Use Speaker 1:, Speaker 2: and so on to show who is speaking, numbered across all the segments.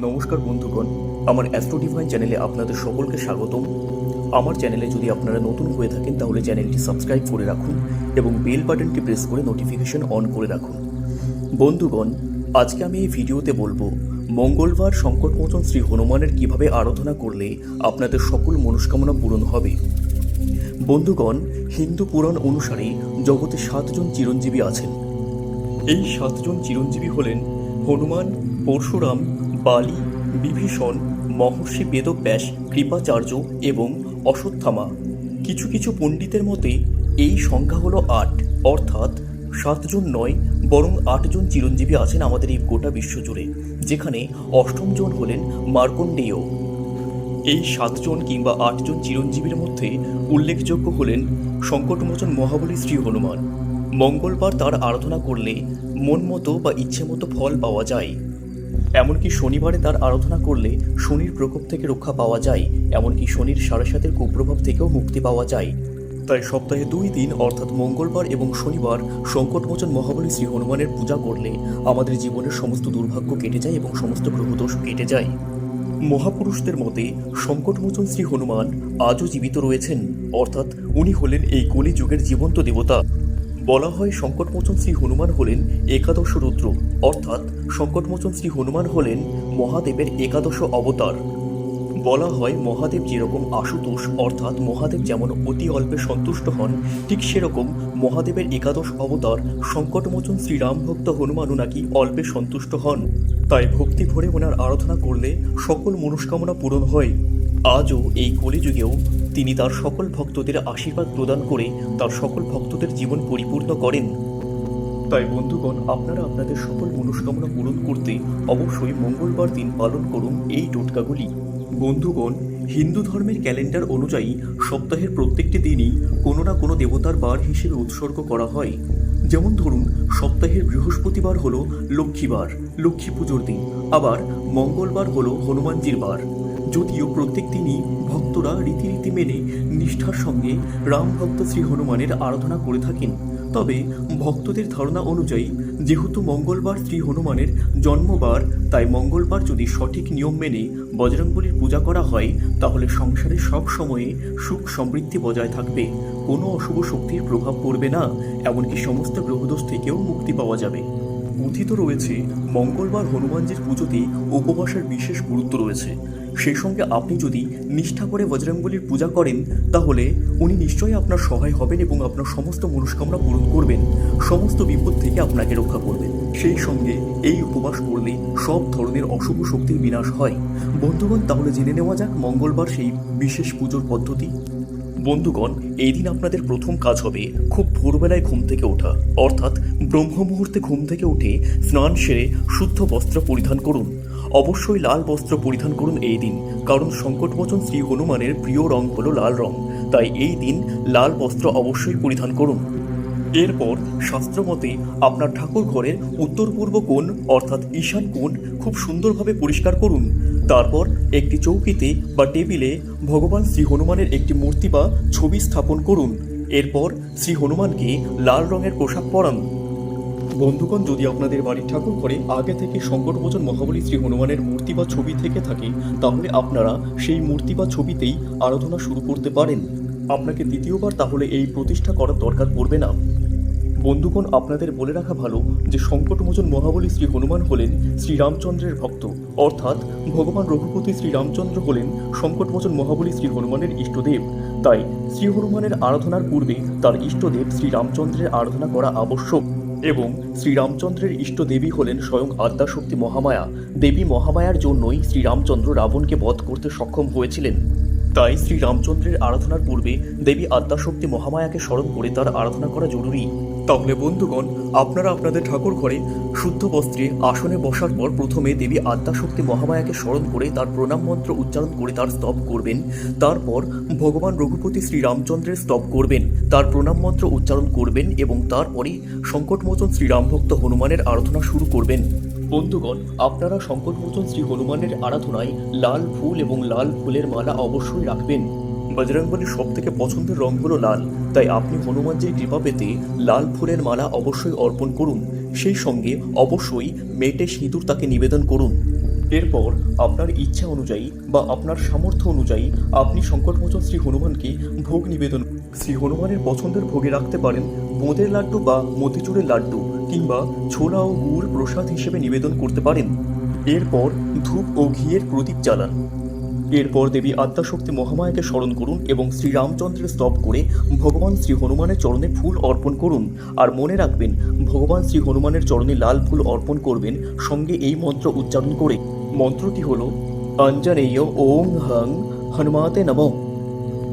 Speaker 1: নমস্কার বন্ধুগণ, আমার অ্যাস্ট্রো ডিভাইন চ্যানেলে আপনাদের সকলকে স্বাগতম। আমার চ্যানেলে যদি আপনারা নতুন হয়ে থাকেন, তাহলে চ্যানেলটি সাবস্ক্রাইব করে রাখুন এবং বেল বাটনটি প্রেস করে নোটিফিকেশন অন করে রাখুন। বন্ধুগণ, আজকে আমি এই ভিডিওতে বলব, মঙ্গলবার সংকটমোচন শ্রী হনুমানের কীভাবে আরাধনা করলে আপনাদের সকল মনস্কামনা পূরণ হবে? বন্ধুগণ, হিন্দু পুরাণ অনুসারে জগতে সাতজন চিরঞ্জীবী আছেন। এই সাতজন চিরঞ্জীবী হলেন হনুমান, পরশুরাম বালি, বিভীষণ, মহর্ষি বেদব্যাস, কৃপাচার্য এবং অশ্বত্থামা। কিছু কিছু পণ্ডিতের মতে, এই সংখ্যা হলো আট, অর্থাৎ সাতজন নয়, বরং আটজন চিরঞ্জীবী আছেন আমাদের এই গোটা বিশ্বজুড়ে যেখানে অষ্টমজন হলেন মার্কণ্ডেয়। এই সাতজন কিংবা আটজন চিরঞ্জীবীর মধ্যে উল্লেখযোগ্য হলেন সংকটমোচন মহাবলী শ্রী হনুমান। মঙ্গলবার তার আরাধনা করলে মন মতো বা ইচ্ছে মতো ফল পাওয়া যায়। এমনকি শনিবারে তার আরাধনা করলে শনির প্রকোপ থেকে রক্ষা পাওয়া যায়, এমনকি শনির সাড়ে কুপ্রভাব থেকেও মুক্তি পাওয়া যায়। তাই সপ্তাহে দুই দিন, অর্থাৎ মঙ্গলবার এবং শনিবার, সংকটমোচন মহাবলী শ্রী হনুমানের পূজা করলে আমাদের জীবনের সমস্ত দুর্ভাগ্য কেটে যায় এবং সমস্ত গ্রহদোষ কেটে যায়। মহাপুরুষদের মতে, সংকটমোচন শ্রী হনুমান আজও জীবিত রয়েছেন, অর্থাৎ উনি হলেন এই কলি যুগের জীবন্ত দেবতা। বলা হয় সংকটমোচন শ্রী হনুমান হলেন একাদশ রুদ্র, অর্থাৎ সংকটমোচন শ্রী হনুমান হলেন মহাদেবের একাদশ অবতার। বলা হয় মহাদেব যেরকম আশুতোষ, অর্থাৎ মহাদেব যেমন অতি অল্পে সন্তুষ্ট হন, ঠিক সেরকম মহাদেবের একাদশ অবতার সংকটমোচন শ্রীরাম ভক্ত হনুমানও নাকি অল্পে সন্তুষ্ট হন। তাই ভক্তি ভরে ওনার আরাধনা করলে সকল মনস্কামনা পূরণ হয়। আজও এই কলিযুগেও তিনি তার সকল ভক্তদের আশীর্বাদ প্রদান করে তার সকল ভক্তদের জীবন পরিপূর্ণ করেন। তাই বন্ধুগণ, আপনারা আপনাদের সকল মনস্কামনা পূরণ করতে অবশ্যই মঙ্গলবার দিন পালন করুন এই টোটকাগুলি। বন্ধুগণ, হিন্দু ধর্মের ক্যালেন্ডার অনুযায়ী সপ্তাহের প্রত্যেকটি দিনই কোনো না কোনো দেবতার বার হিসেবে উৎসর্গ করা হয়। যেমন ধরুন, সপ্তাহের বৃহস্পতিবার হলো লক্ষ্মীবার, লক্ষ্মী পুজোর দিন। আবার মঙ্গলবার হলো হনুমানজির বার। যদিও প্রত্যেক দিনই ভক্তরা রীতিনীতি মেনে নিষ্ঠার সঙ্গে রাম ভক্ত শ্রী হনুমানের আরাধনা করে থাকেন। তবে ভক্তদের ধারণা অনুযায়ী, যেহেতু মঙ্গলবার শ্রী হনুমানের জন্মবার, তাই মঙ্গলবার যদি সঠিক নিয়ম মেনে বজরংবলীর পূজা করা হয়, তাহলে সংসারে সব সময়ে সুখ সমৃদ্ধি বজায় থাকবে। কোনো অশুভ শক্তির প্রভাব পড়বে না, এমনকি সমস্ত গ্রহদোষ থেকেও মুক্তি পাওয়া যাবে। কথিত রয়েছে, মঙ্গলবার হনুমানজির পুজোতে উপবাসের বিশেষ গুরুত্ব রয়েছে। সেই সঙ্গে আপনি যদি নিষ্ঠা করে বজরংবলীর পূজা করেন, তাহলে উনি নিশ্চয়ই আপনার সহায় হবেন এবং আপনার সমস্ত মনস্কামনা পূরণ করবেন, সমস্ত বিপদ থেকে আপনাকে রক্ষা করবেন। সেই সঙ্গে এই উপবাস করলে সব ধরনের অশুভ শক্তির বিনাশ হয়। বন্ধুগণ, তাহলে জেনে নেওয়া যাক মঙ্গলবার সেই বিশেষ পুজোর পদ্ধতি। বন্ধুগণ এই দিন আপনাদের প্রথম কাজ হবে খুব ভোরবেলায় ঘুম থেকে ওঠা। অর্থাৎ ব্রহ্ম মুহূর্তে ঘুম থেকে উঠে স্নান সেরে শুদ্ধ বস্ত্র পরিধান করুন। অবশ্যই লাল বস্ত্র পরিধান করুন এই দিন, কারণ সংকটমোচন শ্রী হনুমানের প্রিয় রং হলো লাল রং। তাই এই দিন লাল বস্ত্র অবশ্যই পরিধান করুন। এরপর শাস্ত্রমতে আপনার ঠাকুর ঘরের উত্তর পূর্ব কোণ, অর্থাৎ ঈশান কোণ, খুব সুন্দরভাবে পরিষ্কার করুন। তারপর একটি চৌকিতে বা টেবিলে ভগবান শ্রী হনুমানের একটি মূর্তি বা ছবি স্থাপন করুন। এরপর শ্রী হনুমানকে লাল রঙের পোশাক পরান। বন্ধুগণ, যদি আপনাদের বাড়ির ঠাকুর ঘরে আগে থেকে সংকটমোচন মহাবলী শ্রী হনুমানের মূর্তি বা ছবি থেকে থাকে, তাহলে আপনারা সেই মূর্তি বা ছবিতেই আরাধনা শুরু করতে পারেন। আপনাকে দ্বিতীয়বার তাহলে এই প্রতিষ্ঠা করার দরকার পড়বে না। বন্ধুগণ, আপনাদের বলে রাখা ভালো যে সংকটমোচন মহাবলী শ্রী হনুমান হলেন শ্রীরামচন্দ্রের ভক্ত। অর্থাৎ ভগবান রঘুপতি শ্রীরামচন্দ্র হলেন সংকটমোচন মহাবলী শ্রী হনুমানের ইষ্টদেব। তাই শ্রী হনুমানের আরাধনার পূর্বে তার ইষ্টদেব শ্রীরামচন্দ্রের আরাধনা করা আবশ্যক এবং শ্রীরামচন্দ্রের ইষ্ট দেবী হলেন স্বয়ং আদ্যাশক্তি মহামায়া। দেবী মহামায়ার জন্যই শ্রীরামচন্দ্র রাবণকে বধ করতে সক্ষম হয়েছিলেন। তাই শ্রীরামচন্দ্রের আরাধনার পূর্বে দেবী আদ্যাশক্তি মহামায়াকে স্মরণ করে তার আরাধনা করা জরুরি। তাহলে বন্ধুগণ, আপনারা আপনাদের ঠাকুর ঘরে শুদ্ধ বস্ত্রে আসনে বসার পর প্রথমে দেবী আদ্যাশক্তি মহামায়াকে স্মরণ করে তার প্রণাম মন্ত্র উচ্চারণ করে তার স্তব করবেন। তারপর ভগবান রঘুপতি শ্রীরামচন্দ্রের স্তব করবেন। তার প্রণাম মন্ত্র উচ্চারণ করবেন এবং তারপরে সংকটমোচন শ্রীরামভক্ত হনুমানের আরাধনা শুরু করবেন। বন্ধুগণ, আপনারা সংকটমোচন শ্রী হনুমানের আরাধনায় লাল ফুল এবং লাল ফুলের মালা অবশ্যই রাখবেন। বজরংবলীর সব থেকে পছন্দের রং হলো লাল। তাই আপনি হনুমানজির কৃপা পেতে লাল ফুলের মালা অবশ্যই অর্পণ করুন। সেই সঙ্গে অবশ্যই মেটে সিঁদুর তাকে নিবেদন করুন। এরপর আপনার ইচ্ছা অনুযায়ী বা আপনার সামর্থ্য অনুযায়ী আপনি সংকটমোচন শ্রী হনুমানকে ভোগ নিবেদন শ্রী হনুমানের পছন্দের ভোগে রাখতে পারেন বোঁদের লাড্ডু বা মতিচুরের লাড্ডু কিংবা ছোলা ও গুড় প্রসাদ হিসেবে নিবেদন করতে পারেন। এরপর ধূপ ও ঘিয়ের প্রদীপ জ্বালান। এরপর দেবী আদ্যাশক্তি মহামায়াকে স্মরণ করুন এবং শ্রীরামচন্দ্রের স্তব করে ভগবান শ্রী হনুমানের চরণে ফুল অর্পণ করুন। আর মনে রাখবেন, ভগবান শ্রী হনুমানের চরণে লাল ফুল অর্পণ করবেন সঙ্গে এই মন্ত্র উচ্চারণ করে। মন্ত্রটি হল, অঞ্জনেয় ওং হং হনুমাতে নমঃ।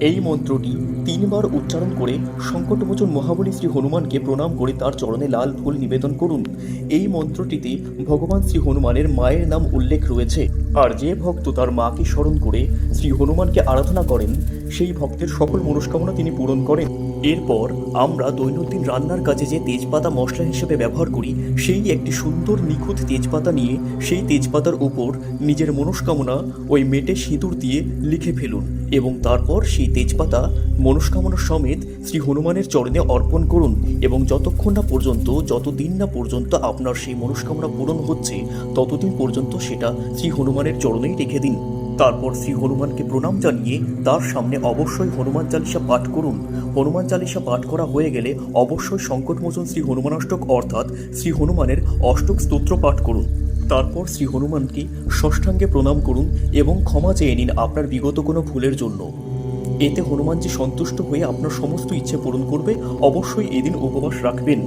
Speaker 1: এই মন্ত্রটি তিনবার উচ্চারণ করে সংকটমোচন মহাবলী শ্রী হনুমানকে প্রণাম করে তার চরণে লাল ফুল নিবেদন করুন। এই মন্ত্রটিতে ভগবান শ্রী হনুমানের মায়ের নাম উল্লেখ রয়েছে। আর যে ভক্ত তার মাকে স্মরণ করে শ্রী হনুমানকে আরাধনা করেন সেই ভক্তের সকল মনস্কামনা তিনি পূরণ করেন। এরপর আমরা দৈনন্দিন রান্নার কাজে যে তেজপাতা মশলা হিসেবে ব্যবহার করি, সেই একটি সুন্দর নিখুঁত তেজপাতা নিয়ে সেই তেজপাতার উপর নিজের মনস্কামনা ওই মেটে সিঁদুর দিয়ে লিখে ফেলুন এবং তারপর সেই তেজপাতা মনস্কামনা সমেত শ্রী হনুমানের চরণে অর্পণ করুন এবং যতক্ষণ না পর্যন্ত, যতদিন না পর্যন্ত আপনার সেই মনস্কামনা পূরণ হচ্ছে, ততদিন পর্যন্ত সেটা শ্রী হনুমানের চরণেই রেখে দিন। তারপর শ্রী হনুমানকে প্রণাম জানিয়ে তার সামনে অবশ্যই হনুমান চালিসা পাঠ করুন। হনুমান চালিসা পাঠ করা হয়ে গেলে অবশ্যই সংকটমোচন শ্রী হনুমানাষ্টক অর্থাৎ শ্রী হনুমানের অষ্টক স্তোত্র পাঠ করুন। তারপর শ্রী হনুমানকে ষষ্ঠাঙ্গে প্রণাম করুন এবং ক্ষমা চেয়ে নিন আপনার বিগত কোনো ভুলের জন্য। এতে হনুমানজি সন্তুষ্ট হয়ে আপনার সমস্ত ইচ্ছে পূরণ করবে। অবশ্যই এদিন উপবাস রাখবেন।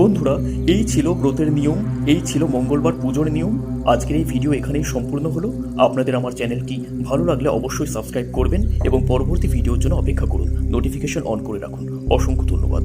Speaker 1: বন্ধুরা, এই ছিল ব্রতের নিয়ম, এই ছিল মঙ্গলবার পুজোর নিয়ম। আজকের এই ভিডিও এখানেই সম্পূর্ণ হলো। আপনাদের আমার চ্যানেলটি ভালো লাগলে অবশ্যই সাবস্ক্রাইব করবেন এবং পরবর্তী ভিডিওর জন্য অপেক্ষা করুন। নোটিফিকেশন অন করে রাখুন। অসংখ্য ধন্যবাদ।